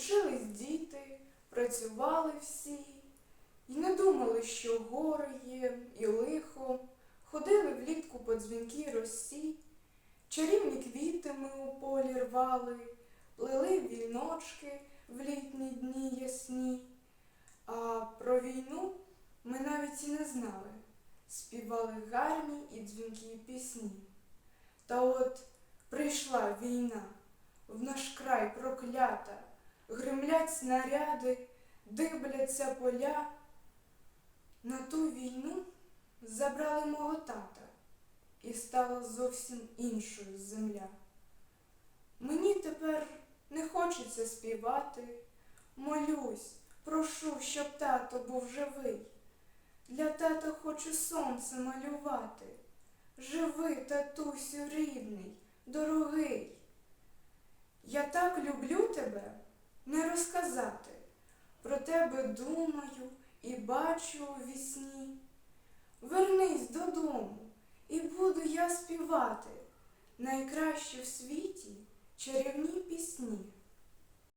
Учились діти, працювали всі, і не думали, що гори є, і лихо, ходили влітку по дзвінкій росі, чарівні квіти ми у полі рвали, плели віночки в літні дні ясні. А про війну ми навіть і не знали, співали гарні і дзвінкі пісні. Та от прийшла війна, в наш край проклята, гримлять снаряди, дибляться поля. На ту війну забрали мого тата, і стала зовсім іншою земля. Мені тепер не хочеться співати, молюсь, прошу, щоб тато був живий. Для тата хочу сонце малювати. Живи, татусю рідний, дорогий. Я так люблю тебе не розказати. Про тебе думаю і бачу у вісні. Вернись додому, і буду я співати найкращі в світі чарівні пісні.